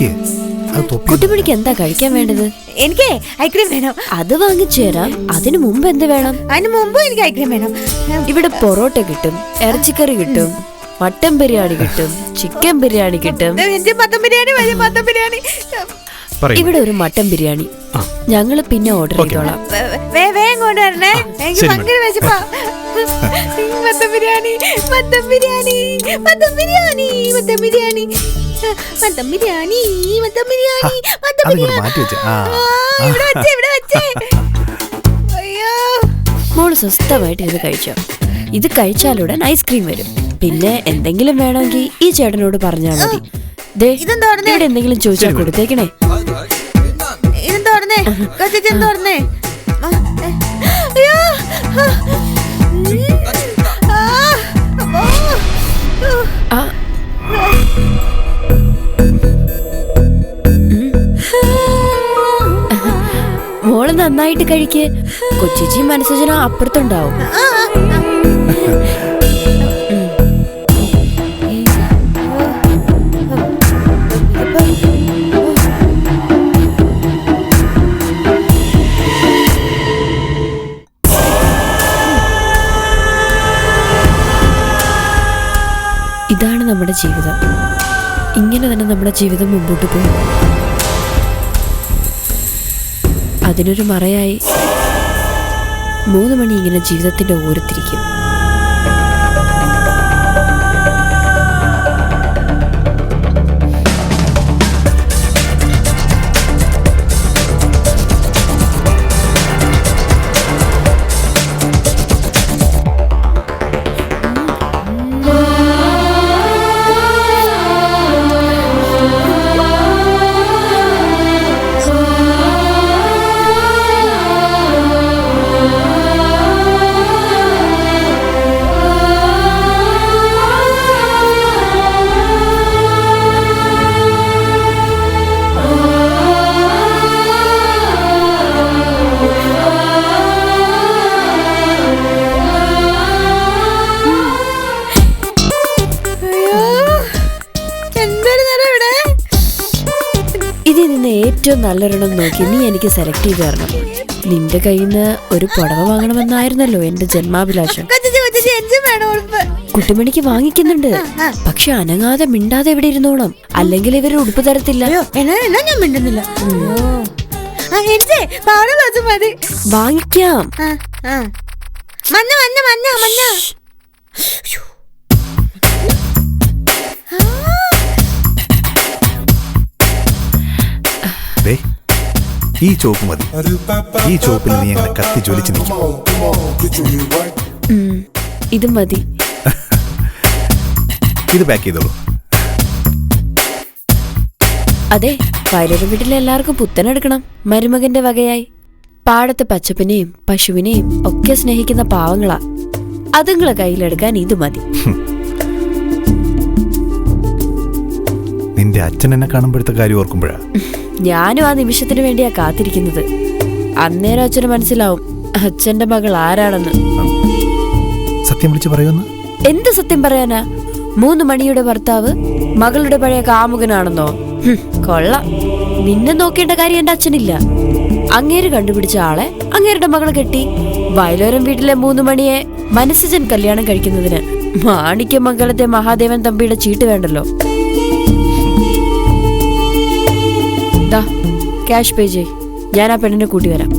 വയ്ക്കേ അത് എന്താ കഴിക്കാൻ വേണ്ടത്? എനിക്ക് ഐസ്ക്രീം വേണം. അത് വാങ്ങിച്ചു തരാം. അതിനു മുമ്പ് എന്ത് വേണം? അതിന് മുമ്പ് എനിക്ക് ഐസ്ക്രീം വേണം. ഇവിടെ പൊറോട്ട കിട്ടും ഇറച്ചിക്കറി കിട്ടും മട്ടൻ ബിരിയാണി കിട്ടും ചിക്കൻ ബിരിയാണി കിട്ടും. ബിരിയാണി ഇവിടെ ഒരു മട്ടൻ ബിരിയാണി. ഞങ്ങൾ പിന്നെ ഓർഡർ ചെയ്തോളാം. വേ- വേ- വേഗം കൊണ്ടുവരണേ എനിക്ക് ഭയങ്കര വിശപ്പാ. മത്തം ബിരിയാണി മത്തം ബിരിയാണി മത്തം ബിരിയാണി മത്തം ബിരിയാണി. മത്തം ബിരിയാണി മത്തം ബിരിയാണി മത്തം അതിങ്ങോട്ട് ബിരിയാണി. ഇവിടെ വെച്ചേ ഇവിടെ വെച്ചേ. അയ്യോ. മോൾ സ്വസ്ഥമായിട്ട് ഇത് കഴിച്ചോ? ഇത് കഴിച്ചാലുടൻ ഐസ്ക്രീം വരും. പിന്നെ എന്തെങ്കിലും വേണമെങ്കിൽ ഈ ചേട്ടനോട് പറഞ്ഞാൽ മതി. ദേ? ഇവിടെ എന്തെങ്കിലും ചോദിച്ചാൽ കൊടുത്തേക്കണേ. ഇതെന്തോ പറഞ്ഞേ? കൊച്ചു എന്താ പറഞ്ഞേ? ആ, ഏ, അയ്യോ. നന്നായിട്ട് കഴിക്ക്. കൊച്ചിച്ചി മനസ്സജന അപ്പുറത്തുണ്ടാവും. ഇതാണ് നമ്മുടെ ജീവിതം. ഇങ്ങനെ തന്നെ നമ്മുടെ ജീവിതം മുമ്പോട്ട് പോകും. അതിനൊരു മറയായി. മൂന്ന് മണി ഇങ്ങനെ ജീവിതത്തിന്റെ ഓരത്തിരിക്കും. ഏറ്റവും നല്ലൊരെണ്ണം നോക്കി നീ എനിക്ക് സെലക്ട് ചെയ്ത് തരണം. നിന്റെ കയ്യിൽ നിന്ന് ഒരു പുടവ വാങ്ങണമെന്നായിരുന്നല്ലോ എന്റെ ജന്മാഭിലാഷം. കുട്ടിമണിക്ക് വാങ്ങിക്കുന്നുണ്ട്. പക്ഷെ അനങ്ങാതെ മിണ്ടാതെ എവിടെ ഇരുന്നോണം? അല്ലെങ്കിൽ ഇവർ ഉടുപ്പ് തരത്തില്ല. ഞാൻ മിണ്ടുന്നില്ല. വാങ്ങിക്കാം. ആ ആ. മഞ്ഞ മഞ്ഞ മഞ്ഞ മഞ്ഞ. ഈ ചോപ്പ് മതി. ഈ ചോപ്പിൽ നീ അങ്ങനെ കത്തി ജ്വലിച്ച് നിൽക്കും. ഇത് മതി. ഇത് പാക്ക് ചെയ്തോളൂ. അതെ പലരും വീട്ടിലെ എല്ലാവർക്കും പുത്തനെടുക്കണം മരുമകന്റെ വകയായി. പാടത്തെ പച്ചപ്പിനെയും പശുവിനെയും ഒക്കെ സ്നേഹിക്കുന്ന പാവങ്ങളാ. അതുങ്ങളെ കയ്യിലെടുക്കാൻ ഇത് മതി. നിന്റെ അച്ഛൻ എന്നെ കാണുമ്പോഴത്തെ കാര്യം ഓർക്കുമ്പോഴാ? ഞാനും ആ നിമിഷത്തിന് വേണ്ടിയാ കാത്തിരിക്കുന്നത്. അന്നേരം അച്ഛന് മനസ്സിലാവും അച്ഛന്റെ മകൾ ആരാണെന്ന്. സത്യം വിളിച്ചു പറയുമെന്ന് എന്ത് സത്യം പറയാനാ? മൂന്ന് മണിയുടെ ഭർത്താവ് മകളുടെ പഴയ കാമുകനാണെന്നോ? കൊള്ള. നിന്നെ നോക്കേണ്ട കാര്യം എന്റെ അച്ഛനില്ല. അങ്ങേര് കണ്ടുപിടിച്ച ആളെ അങ്ങേരുടെ മകളെ കെട്ടി വയലോരം വീട്ടിലെ മൂന്ന് മണിയെ മനസ്സിജൻ കല്യാണം കഴിക്കുന്നതിന് മാണിക്യമംഗലത്തെ മഹാദേവൻ തമ്പിയുടെ ചീട്ട് വേണ്ടല്ലോ. ദാ ക്യാഷ് പേ ചെയ് ഞാൻ ആ പെണ്ണിനെ കൂട്ടി വരാം.